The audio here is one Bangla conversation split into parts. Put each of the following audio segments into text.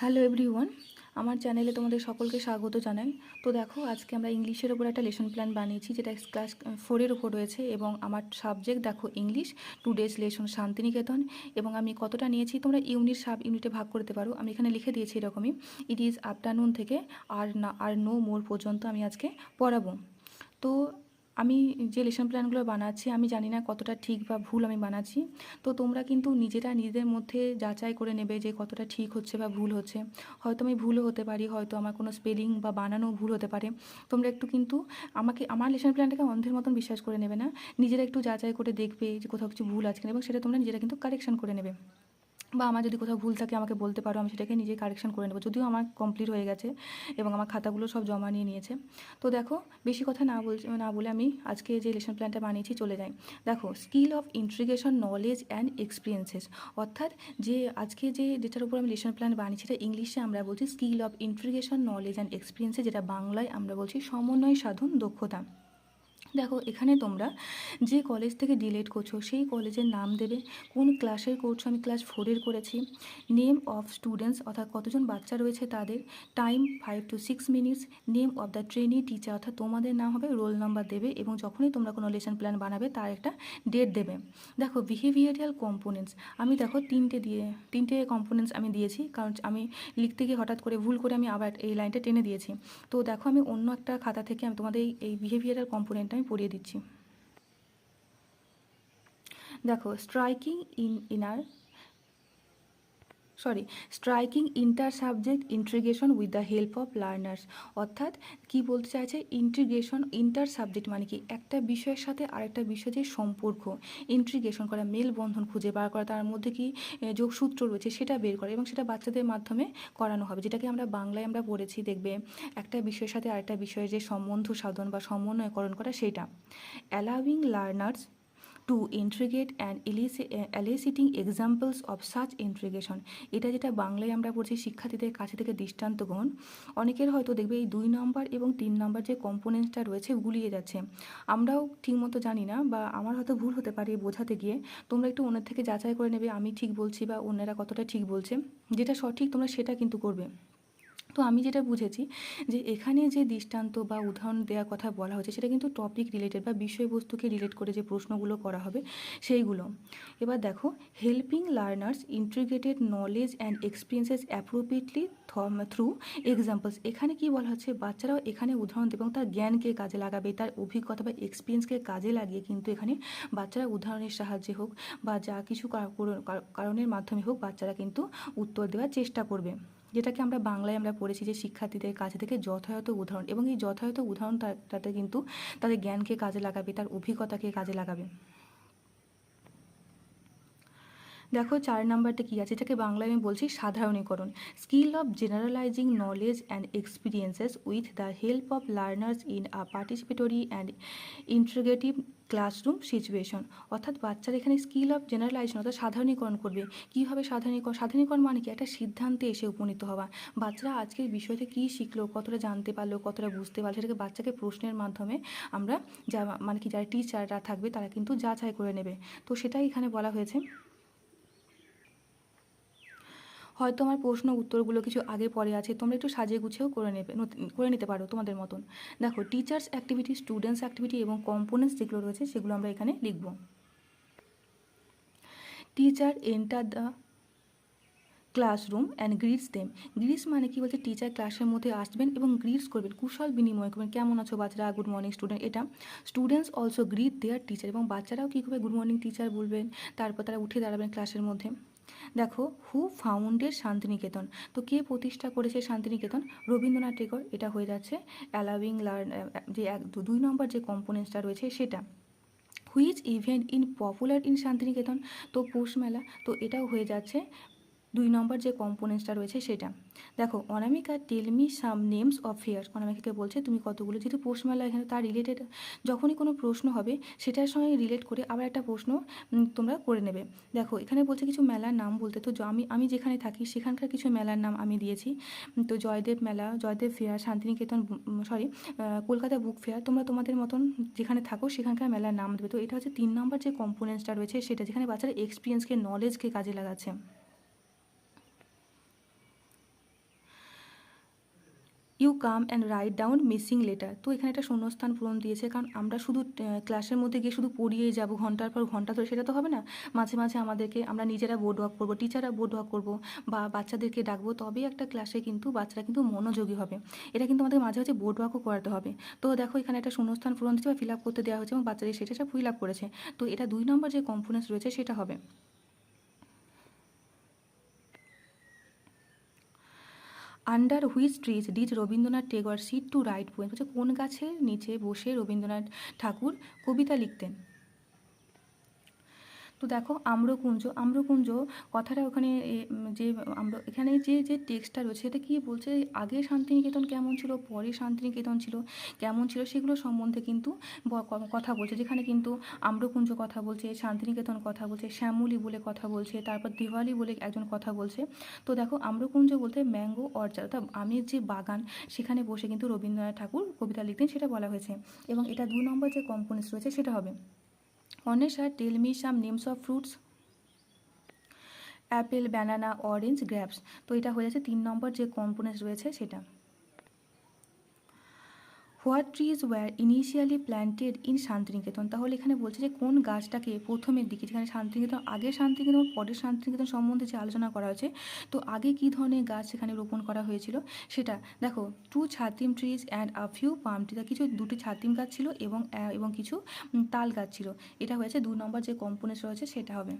হ্যালো এভরিওয়ান আমার চ্যানেলে তোমাদের সকলকে স্বাগত জানাই। তো দেখো, আজকে আমরা ইংলিশের ওপর একটা লেসন প্ল্যান বানিয়েছি, যেটা ক্লাস ফোরের ওপর রয়েছে এবং আমার সাবজেক্ট দেখো English two days lesson Santiniketan এবং আমি কতটা নিয়েছি, তোমরা ইউনিট সাব ইউনিটে ভাগ করতে পারো। আমি এখানে লিখে দিয়েছি এরকমই ইট ইজ আফটারনুন থেকে আর না, আর নো মোর পর্যন্ত আমি আজকে পড়াবো। তো আমি যে লেসন প্ল্যানগুলো বানাচ্ছি, আমি জানি না কতটা ঠিক বা ভুল আমি বানাচ্ছি। তো তোমরা কিন্তু নিজেরা নিজেদের মধ্যে যাচাই করে নেবে যে কতটা ঠিক হচ্ছে বা ভুল হচ্ছে। হয়তো আমি ভুলও হতে পারি, হয়তো আমার কোনো স্পেলিং বা বানানো ভুল হতে পারে। তোমরা একটু কিন্তু আমাকে, আমার লেসন প্ল্যানটাকে অন্ধের মতন বিশ্বাস করে নেবে না। নিজেরা একটু যাচাই করে দেখবে যে কোথাও কিছু ভুল আছে এবং সেটা তোমরা নিজেরা কিন্তু কারেকশন করে নেবে। বা আমার যদি কোথাও ভুল থাকে আমাকে বলতে পারো, আমি সেটাকে নিজে কারেকশন করে নেব। যদিও আমার কমপ্লিট হয়ে গেছে এবং আমার খাতাগুলো সব জমা নিয়ে নিয়েছে। তো দেখো, বেশি কথা না বল না বলে আমি আজকে যে লেসন প্ল্যানটা বানিয়েছি চলে যাই। দেখো skill of integration knowledge and experiences অর্থাৎ যে আজকে যে যেটার উপর আমি লেসন প্ল্যান বানিয়েছি সেটা ইংলিশে আমরা বলছি skill of integration knowledge and এক্সপিরিয়েন্সে যেটা বাংলায় আমরা বলছি সমন্বয় সাধন দক্ষতা। দেখো, এখানে তোমরা যে কলেজ থেকে ডিলেট করছ, সেই কলেজের নাম দেবে, কোন ক্লাসের করছ, আমি ক্লাস ফোরের করেছি। নেম অফ স্টুডেন্টস অর্থাৎ কতজন বাচ্চা রয়েছে তাদের time five to six minutes name of the trainee teacher অর্থাৎ তোমাদের নাম হবে রোল নাম্বার দেবে, এবং যখনই তোমরা কোনো লেসন প্ল্যান বানাবে, তার একটা ডেট দেবে। দেখো বিহেভিয়ারাল কম্পোনেন্টস আমি দেখো তিনটে দিয়ে, তিনটে কম্পোনেন্টস আমি দিয়েছি, কারণ আমি লিখতে গিয়ে হঠাৎ করে ভুল করে আমি আবার এই লাইনটা টেনে দিয়েছি। তো দেখো, আমি অন্য একটা খাতা থেকে আমি তোমাদের এই- বিহেভিয়ারাল কম্পোনেন্টটা আমি পড়িয়ে দিচ্ছি। দেখো striking in inner sorry striking inter subject integration with the help of learners অর্থাৎ কি বলতে চাইছে? ইন্ট্রিগেশন ইন্টার সাবজেক্ট মানে কি? একটা বিষয়ের সাথে আরেকটা বিষয় যে সম্পর্ক। ইন্ট্রিগেশন করা, মেলবন্ধন খুঁজে বার করা, তার মধ্যে কি যোগসূত্র রয়েছে, সেটা বের করা এবং সেটা বাচ্চাদের মাধ্যমে করানো হবে। যেটাকে আমরা বাংলায় আমরা পড়েছি, দেখবে, একটা বিষয়ের সাথে আরেকটা বিষয়ের যে সম্বন্ধ সাধন বা সমন্বয়করণ করা, সেটা। Allowing learners to integrate and eliciting examples of such integration এটা যেটা বাংলায় আমরা পড়ছি, শিক্ষার্থীদের কাছে থেকে দৃষ্টান্ত গ্রহণ। অনেকের হয়তো দেখবে এই দুই নম্বর এবং তিন নম্বর যে কম্পোনেন্টসটা রয়েছে, গুলিয়ে যাচ্ছে। আমরাও ঠিকমতো জানি না বা আমার হয়তো ভুল হতে পারে বোঝাতে গিয়ে। তোমরা একটু অন্যের থেকে যাচাই করে নেবে, আমি ঠিক বলছি বা অন্যেরা কতটা ঠিক বলছে। যেটা সঠিক তোমরা সেটা কিন্তু করবে। তো আমি যেটা বুঝেছি যে এখানে যে দৃষ্টান্ত বা উদাহরণ দেওয়ার কথা বলা হচ্ছে সেটা কিন্তু টপিক রিলেটেড বা বিষয়বস্তুকে রিলেট করে যে প্রশ্নগুলো করা হবে সেইগুলো। এবার দেখো helping learners integrated knowledge and experiences appropriately through examples এখানে কি বলা হচ্ছে? বাচ্চারাও এখানে উদাহরণ দেবে এবং তার জ্ঞানকে কাজে লাগাবে, তার অভিজ্ঞতা বা এক্সপিরিয়েন্সকে কাজে লাগিয়ে কিন্তু এখানে বাচ্চারা উদাহরণের সাহায্যে হোক বা যা কিছু কার- কার- কারণের মাধ্যমে হোক, বাচ্চারা কিন্তু উত্তর দেওয়ার চেষ্টা করবে। যেটাকে আমরা বাংলায় আমরা পড়েছি যে শিক্ষার্থীদের কাছে থেকে যথাযথ উদাহরণ এবং এই যথাযথ উদাহরণ তাতে কিন্তু তাদের জ্ঞানকে কাজে লাগাবে, তার অভিজ্ঞতাকে কাজে লাগাবে। দেখো চার নাম্বারটা কী আছে? এটাকে বাংলায় আমি বলছি সাধারণীকরণ। Skill of generalising knowledge and experiences with the help of learners in a participatory and integrative classroom situation অর্থাৎ বাচ্চারা এখানে স্কিল অফ জেনারেলাইজেশন অর্থাৎ সাধারণীকরণ করবে। কীভাবে সাধারণীকরণ? সাধারণীকরণ মানে কি? একটা সিদ্ধান্তে এসে উপনীত হওয়া। বাচ্চারা আজকের বিষয়তে কী শিখলো? কতটা জানতে পারল? কতটা বুঝতে পারল? সেটাকে বাচ্চাকে প্রশ্নের মাধ্যমে আমরা যা মানে কি, যারা টিচাররা থাকবে তারা কিন্তু যাচাই করে নেবে। তো সেটাই এখানে বলা হয়েছে। হয়তো আমার প্রশ্ন উত্তরগুলো কিছু আগে পরে আছে, তোমরা একটু সাজিয়ে গুছিয়েও করে নেবে করে নিতে পারো তোমাদের মতন। দেখো টিচার্স অ্যাক্টিভিটি স্টুডেন্টস অ্যাক্টিভিটি এবং কম্পোনেন্টস যেগুলো রয়েছে সেগুলো আমরা এখানে লিখব। Teacher enter the classroom and greets them greets মানে কি বলছে? টিচার ক্লাসের মধ্যে আসবেন এবং গ্রিটস করবেন, কুশল বিনিময় করবেন। কেমন আছো বাচ্চারা? গুড মর্নিং স্টুডেন্ট এটা। Students also greet their teacher এবং বাচ্চারাও কী করবে? গুড মর্নিং টিচার বলবেন, তারপর তারা উঠে দাঁড়াবেন ক্লাসের মধ্যে। দেখো হু ফাউন্ডেড শান্তিনিকেতন? তো কে প্রতিষ্ঠা করেছে শান্তিনিকেতন? রবীন্দ্রনাথ টেগর এটা হয়ে যাচ্ছে অ্যালাউইং লার্ন যে এক দুই নম্বর যে কম্পোনেন্টসটা রয়েছে সেটা। Which event in popular in Santiniketan? তো পৌষ মেলা, তো এটাও হয়ে যাচ্ছে দুই নম্বর যে কম্পোনেন্টসটা রয়েছে সেটা। দেখো, Anamika tell me some names of fairs অনামিকাকে বলছে, তুমি কতগুলো? যেহেতু পৌষ মেলা এখানে তার রিলেটেড যখনই কোনো প্রশ্ন হবে, সেটার সঙ্গে রিলেট করে আবার একটা প্রশ্ন তোমরা করে নেবে। দেখো, এখানে বলছে কিছু মেলার নাম বলতে, তো আমি আমি যেখানে থাকি, সেখানকার কিছু মেলার নাম আমি দিয়েছি। তো Joydeb Mela, Joydeb fair Santiniketan sorry Kolkata book fair তোমরা তোমাদের মতন যেখানে থাকো, সেখানকার মেলার নাম দেবে। তো এটা হচ্ছে তিন নম্বর যে কম্পোনেন্টসটা রয়েছে, সেটা যেখানে বাচ্চারা এক্সপিরিয়েন্সকে নলেজকে কাজে লাগাচ্ছে। Come and write down missing letter তো এখানে একটা শূন্যস্থান পূরণ দিয়েছে, কারণ আমরা শুধু ক্লাসের মধ্যে গিয়ে শুধু পড়িয়েই যাব, ঘণ্টার পর ঘণ্টা ধরে, সেটা তো হবে না। মাঝে মাঝে আমাদেরকে, আমরা নিজেরা বোর্ড ওয়ার্ক করব টিচাররা বোর্ড ওয়ার্ক করব, বা বাচ্চাদেরকে ডাকবো, তবেই একটা ক্লাসে কিন্তু বাচ্চারা কিন্তু মনোযোগী হবে। এটা কিন্তু আমাদের মাঝে মাঝে বোর্ড ওয়ার্কও করাতে হবে। তো দেখো, এখানে একটা শূন্যস্থান পূরণ দিচ্ছে বা ফিল আপ করতে দেওয়া হয়েছে এবং বাচ্চাদের সেটা ফিল আপ করেছে। তো এটা দুই নম্বর যে কম্পোনেন্টস রয়েছে, সেটা হবে। Under which trees does Rabindranath Tagore sit to write poem হচ্ছে কোন গাছের নিচে বসে রবীন্দ্রনাথ ঠাকুর কবিতা লিখতেন? তো দেখো আম্রকুঞ্জ আম্রকুঞ্জ কথাটা ওখানে যে আম্র, এখানে যে যে টেক্সটটা রয়েছে সেটা কি বলছে? আগে শান্তিনিকেতন কেমন ছিল? পরে শান্তিনিকেতন ছিল? কেমন ছিল সেগুলো সম্বন্ধে কিন্তু কথা বলছে। যেখানে কিন্তু আম্রকুঞ্জ কথা বলছে, শান্তিনিকেতন কথা বলছে, শ্যামলি বলে কথা বলছে, তারপর দিওয়ালি বলে একজন কথা বলছে। তো দেখো আম্রকুঞ্জ বলতে ম্যাঙ্গো অর্চার অর্থাৎ আমের যে বাগান, সেখানে বসে কিন্তু রবীন্দ্রনাথ ঠাকুর কবিতা লিখতেন, সেটা বলা হয়েছে। এবং এটা দু নম্বর যে কম্পোনেন্টস রয়েছে সেটা হবে। Anesha tell some names of fruits apple banana orange grapes তো এটা হয়ে যাচ্ছে তিন নম্বর যে কম্পোনেন্টস রয়েছে সেটা। What trees were initially planted in Santiniketan তাহলে এখানে বলছে যে কোন গাছটাকে প্রথমের দিকে, যেখানে শান্তিনিকেতন আগে শান্তিনিকেতন পরের শান্তিনিকেতন সম্বন্ধে যে আলোচনা করা হয়েছে, তো আগে কী ধরনের গাছ সেখানে রোপণ করা হয়েছিল? সেটা দেখো two chhatim trees and a few palm tree কিছু দুটি ছাতিম গাছ ছিল এবং এবং কিছু তাল গাছ ছিল। এটা হয়েছে দু নম্বর যে কম্পোনেন্টস রয়েছে, সেটা হবে।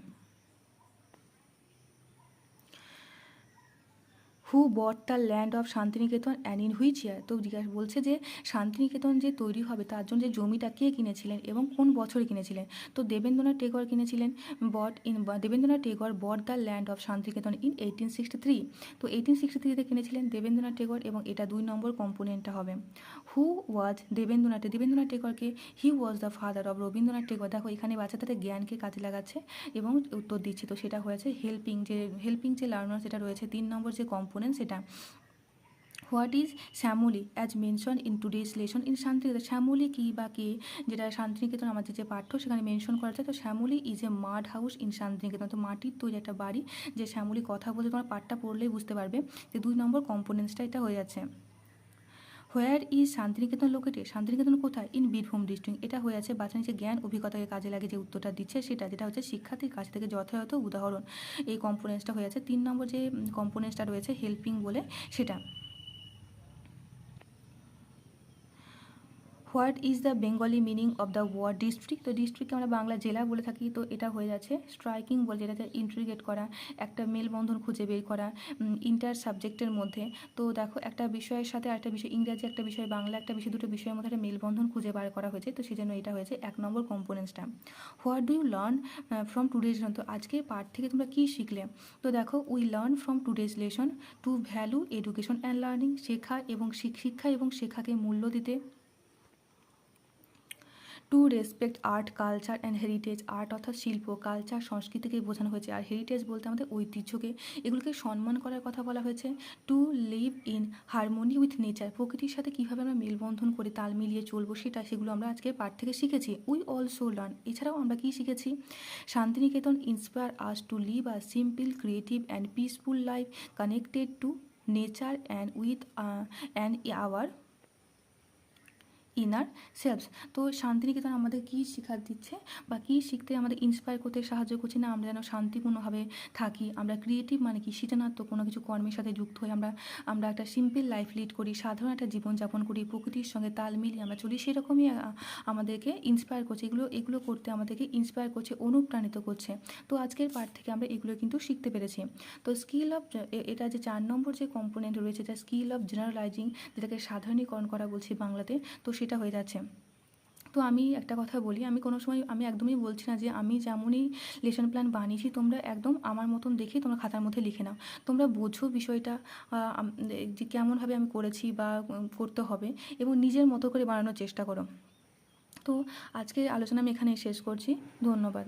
Who bought the land of Santiniketan and in which year তো জিজ্ঞাসা, বলছে যে শান্তিনিকেতন যে তৈরি হবে, তার জন্য যে জমিটা কে কিনেছিলেন এবং কোন বছরে কিনেছিলেন? তো দেবেন্দ্রনাথ টেগর কিনেছিলেন bought in Debendranath Tagore bought the land of Santiniketan in eighteen sixty three তো এইটিন সিক্সটি থ্রিতে কিনেছিলেন দেবেন্দ্রনাথ টেগর এবং এটা দুই নম্বর কম্পোনেন্টটা হবে। Who was Debendranath Debendranath টেগরকে he was the father of Rabindranath Tagore. দেখো, এখানে বাচ্চা তাদের জ্ঞানকে কাজে লাগাচ্ছে এবং উত্তর দিচ্ছে। তো সেটা হয়েছে হেল্পিং যে হেল্পিং যে লার্নার সেটা রয়েছে। তিন নম্বর যে কম্পোনেন্ট সেটা। What is Shyamali? As mention in today's lesson in Santiniketan, Shyamali কী বা কে? যেটা শান্তিনিকেতন আমাদের যে পাঠ্য, সেখানে মেনশন করা যায় তো Shyamali is a mud house in Santiniketan. তো মাটির তৈরি একটা বাড়ি, যে শ্যামলি কথা বলতে তোমার পাঠটা পড়লেই বুঝতে পারবে যে দুই নম্বর কম্পোনেন্টসটা এটা হয়ে যাচ্ছে। Where is Santiniketan located? Santiniketan কোথায়? ইন বীরভূম ডিস্ট্রিক্ট এটা হয়ে আছে বাচ্চা নিচে জ্ঞান, অভিজ্ঞতাকে কাজে লাগে যে উত্তরটা দিচ্ছে সেটা, যেটা হচ্ছে শিক্ষার্থীর কাছ থেকে যথাযথ উদাহরণ। এই কম্পোনেন্সটা হয়ে আছে। তিন নম্বর যে কম্পোনেন্সটা রয়েছে হেল্পিং বলে সেটা। What is the Bengali meaning of the word district? তো ডিস্ট্রিক্টকে আমরা বাংলা জেলা বলে থাকি, তো এটা হয়ে যাচ্ছে স্ট্রাইকিং বলে, যেটাতে ইন্ট্রিগেট করা, একটা মেলবন্ধন খুঁজে বের করা ইন্টার সাবজেক্টের মধ্যে। তো দেখো, একটা বিষয়ের সাথে একটা বিষয়, ইংরাজি একটা বিষয়, বাংলা একটা বিষয়, দুটো বিষয়ের মধ্যে একটা মেলবন্ধন খুঁজে বার করা হয়েছে, তো সেই জন্য এটা হয়েছে এক number কম্পোনেন্টসটা what do you learn from today's lesson তো আজকের পাঠ থেকে তোমরা কী শিখলে? তো দেখো we learn from today's lesson to value education and learning শেখা এবং শিক- শিক্ষা এবং শেখাকে মূল্য দিতে। To respect art, culture and heritage, art অর্থাৎ শিল্প, কালচার সংস্কৃতিকে বোঝানো হয়েছে। আর হেরিটেজ বলতে আমাদের ঐতিহ্যকে, এগুলোকে সম্মান করার কথা বলা হয়েছে। To live in harmony with nature, প্রকৃতির সাথে কীভাবে আমরা মেলবন্ধন করে তাল মিলিয়ে চলবো সেটা সেগুলো আমরা আজকের পাঠ থেকে শিখেছি। উই অলসো লার্ন, এছাড়াও আমরা কী শিখেছি? Santiniketan inspire us to live a simple creative and peaceful life connected to nature and with and our inner selfs তো শান্তিনিকেতন আমাদের কী শিক্ষা দিচ্ছে বা কী শিখতে আমাদের ইন্সপায়ার করতে সাহায্য করছে না আমরা যেন শান্তিপূর্ণভাবে থাকি? আমরা ক্রিয়েটিভ মানে কি? সৃজনাত্মক কোনো কিছু কর্মের সাথে যুক্ত হয়ে আমরা আমরা একটা সিম্পল লাইফ লিড করি, সাধারণ একটা জীবনযাপন করি, প্রকৃতির সঙ্গে তাল মিলিয়ে আমরা চলি, সেরকমই আমাদেরকে ইন্সপায়ার করছে। এগুলো এগুলো করতে আমাদেরকে ইন্সপায়ার করছে, অনুপ্রাণিত করছে। তো আজকের পাঠ থেকে আমরা এগুলো কিন্তু শিখতে পেরেছি। তো স্কিল অফ এটা যে চার নম্বর যে কম্পোনেন্ট রয়েছে, এটা স্কিল অফ জেনারেলাইজিং যেটাকে সাধারণীকরণ করা বলছি বাংলাতে, তো সেটা হয়ে যাচ্ছে। তো আমি একটা কথা বলি, আমি কোনো সময়, আমি একদমই বলছি না যে আমি যেমনই লেসন প্ল্যান বানিয়েছি, তোমরা একদম আমার মতন দেখে তোমরা খাতার মধ্যে লিখে নাও। তোমরা বোঝো বিষয়টা যে কেমনভাবে আমি করেছি বা করতে হবে এবং নিজের মতো করে বানানোর চেষ্টা করো। তো আজকের আলোচনা আমি এখানে শেষ করছি। ধন্যবাদ।